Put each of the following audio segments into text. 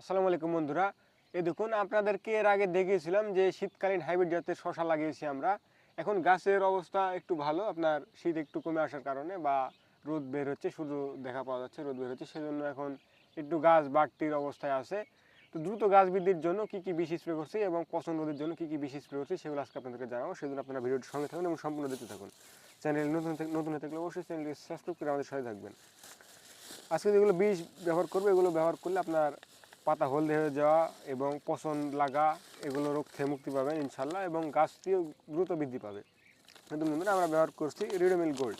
আসসালামু আলাইকুম বন্ধুরা। এই দেখুন, আপনাদেরকে এর আগে দেখিয়েছিলাম যে শীতকালীন হাইব্রিড জাতের শশা লাগিয়েছি আমরা। এখন গাছের অবস্থা একটু ভালো, আপনার শীত একটু কমে আসার কারণে বা রোদ বের হচ্ছে, শুধু দেখা পাওয়া যাচ্ছে রোদ বের হচ্ছে, সেজন্য এখন একটু গাছ বাড়তির অবস্থায় আছে। তো দ্রুত গাছ বৃদ্ধির জন্য কী কী বিষ স্প্রে করছি এবং পচন রোধের জন্য কী কী বিষ স্প্রে করছি, সেগুলো আজকে আপনাদেরকে জানাব। সেজন্য আপনারা ভিডিওটির সঙ্গে থাকুন এবং সম্পূর্ণ দেখতে থাকুন। চ্যানেল নতুন নতুন হয়ে থাকলে অবশ্যই চ্যানেলটি সাবস্ক্রাইব করে আমাদের সাথে থাকবেন। আজকে যেগুলো বীজ ব্যবহার করবে, এগুলো ব্যবহার করলে আপনার পাতা হলদে হয়ে যাওয়া এবং পচন লাগা, এগুলো রোগ থেকে মুক্তি পাবেন ইনশাল্লাহ এবং গাছটিও দ্রুত বৃদ্ধি পাবে। কিন্তু বন্ধুরা আমরা ব্যবহার করছি রিডোমিল গোল্ড।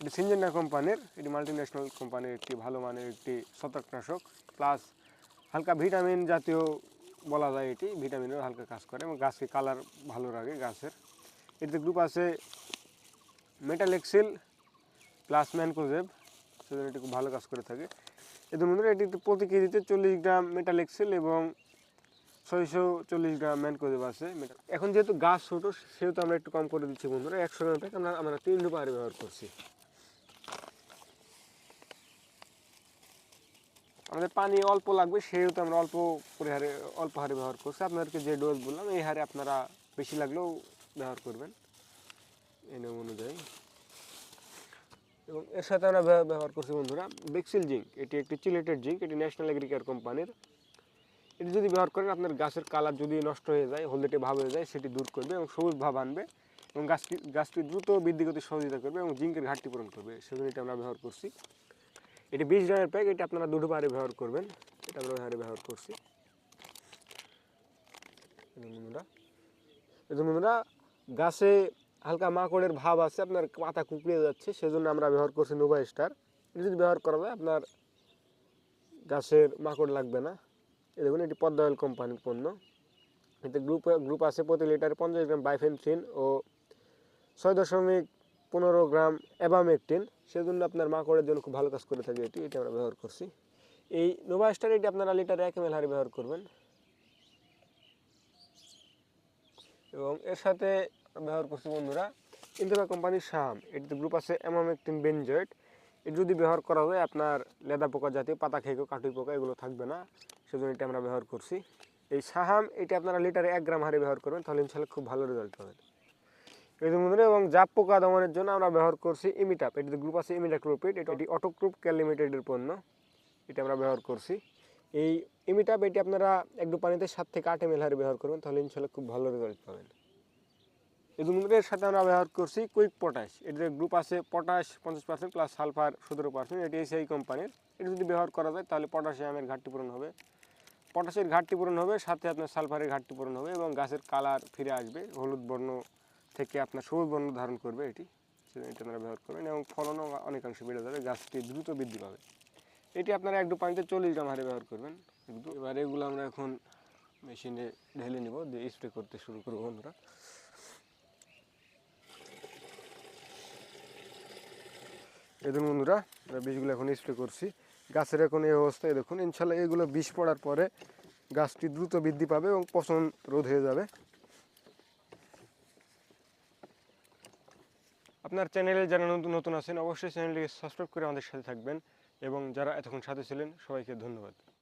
এটি সিনজেন্ডা কোম্পানির, এটি মাল্টি ন্যাশনাল কোম্পানির একটি ভালো মানের একটি ছত্রাকনাশক প্লাস হালকা ভিটামিন জাতীয় বলা যায় এটি ভিটামিনের হালকা কাজ করে এবং গাছকে কালার ভালো লাগে গাছের। এটিতে গ্রুপ আছে মেটালেক্সিল, প্লাস ম্যানকোজেব সেজন্য এটি খুব ভালো কাজ করে থাকে। এদের বন্ধুরা এটি প্রতি কেজিতে চল্লিশ গ্রাম মেটালেক্সেল এবং ছয়শো চল্লিশ গ্রাম ম্যানকোজেব আছে। মেটা- এখন যেহেতু গাছ ছোটো, সেহেতু আমরা একটু কম করে দিচ্ছি বন্ধুরা। একশো গ্রাম প্যাক আমরা আমরা তিন রুপারে ব্যবহার করছি। আমাদের পানি অল্প লাগবে, সেহেতু আমরা অল্প করে হারে, অল্প হারে ব্যবহার করছি। আপনাদেরকে যে ডোজ বললাম, এই হারে আপনারা বেশি লাগলেও ব্যবহার করবেন। এই নিয়ম অনুযায়ী। এবং এর সাথে আমরা ব্যবহার করছি বন্ধুরা বেক্সিল জিঙ্ক। এটি একটি চিলেটেড জিঙ্ক, এটি ন্যাশনাল এগ্রিকেয়ার কোম্পানির এটি যদি ব্যবহার করেন, আপনার গাছের কালার যদি নষ্ট হয়ে যায়, হলদেটে ভাব হয়ে যায়, সেটি দূর করবে এবং সবুজ ভাব আনবে এবং গাছটি গাছটি দ্রুত বৃদ্ধি সহযোগিতা করবে এবং জিঙ্কের ঘাটতি পূরণ করবে। সেজন্য এটা আমরা ব্যবহার করছি। এটি বিশ গ্রামের প্যাক, এটি আপনারা দুটো পাহাড়ে ব্যবহার করবেন। এটা আমরা হারে ব্যবহার করছি। বন্ধুরা বন্ধুরা, গাছে হালকা মাকড়ের ভাব আছে, আপনার পাতা কুকড়িয়ে যাচ্ছে, সেজন্য আমরা ব্যবহার করছি নোভা স্টার এটা যদি ব্যবহার করা যায়, আপনার গাছের মাকড় লাগবে না। এ দেখুন, এটি পদ্মা কোম্পানির পণ্য। এতে গ্রুপ গ্রুপ আছে প্রতি লিটারে পঞ্চাশ গ্রাম বাইফেনথ্রিন ও ছয় দশমিক পনেরো গ্রাম অ্যাবামেকটিন সেজন্য আপনার মাকড়ের জন্য খুব ভালো কাজ করে থাকে এটি এটি আমরা ব্যবহার করছি। এই নোভা স্টার এটি আপনারা লিটারে এক এম হারে ব্যবহার করবেন। এবং এর সাথে ব্যবহার করছি, বন্ধুরা ইন্দোভা কোম্পানির শাহাম এটিতে গ্রুপ আছে অ্যামামেকটিন বেনজয়েড এটি যদি ব্যবহার করা হয়, আপনার লেদা পোকা জাতীয়, পাতা খেয়ে কাটুই পোকা, এগুলো থাকবে না। সেজন্য এটা আমরা ব্যবহার করছি। এই সাহাম এটি আপনারা লিটারে এক গ্রাম হারে ব্যবহার করবেন, তাহলে ইনশাল্লাহ খুব ভালো রেজাল্ট পাবেন যে বন্ধুরা, এবং জাপ পোকা দমনের জন্য আমরা ব্যবহার করছি ইমিটাপ এটিতে গ্রুপ আছে ইমিটাক্লোপিড এটি অটোক্রুপ ক্যাল লিমিটেডের পণ্য। এটা আমরা ব্যবহার করছি। এই ইমিটাপ এটি আপনারা একটু পানিতে সাত থেকে আট এম এল হারে ব্যবহার করবেন, তাহলে ইনশাল্লাহ খুব ভালো রেজাল্ট পাবেন। দুমুদ্রের সাথে আমরা ব্যবহার করছি কুইক পটাশ এটিতে গ্রুপ আছে পটাশ পঞ্চাশ পার্সেন্ট প্লাস সালফার সতেরো পার্সেন্ট এটি এসিআই কোম্পানির এটি যদি ব্যবহার করা যায়, তাহলে পটাশিয়ামের ঘাটতি পূরণ হবে। পটাশের ঘাটতি পূরণ হবে, সাথে আপনার সালফারের ঘাটতি পূরণ হবে এবং গাছের কালার ফিরে আসবে, হলুদ বর্ণ থেকে আপনার সবুজ বর্ণ ধারণ করবে এটি। এটা আপনারা ব্যবহার করবেন এবং ফলনও অনেকাংশে বেড়ে যাবে, গাছটি দ্রুত বৃদ্ধি পাবে। এটি আপনারা এক পানিতে চল্লিশ গ্রাম হারে ব্যবহার করবেন। এবার এগুলো আমরা এখন মেশিনে ঢেলে নিব, দিয়ে স্প্রে করতে শুরু করব আমরা দেখুন বন্ধুরা, আমরা বীজগুলো এখন স্প্রে করছি। গাছের এখন এই অবস্থায় দেখুন, ইনশাল্লাহ এগুলো বিষ পড়ার পরে গাছটি দ্রুত বৃদ্ধি পাবে এবং পচন রোধ হয়ে যাবে। আপনার চ্যানেলে যারা নতুন নতুন আছেন, অবশ্যই চ্যানেলটিকে সাবস্ক্রাইব করে আমাদের সাথে থাকবেন। এবং যারা এতক্ষণ সাথে ছিলেন সবাইকে ধন্যবাদ।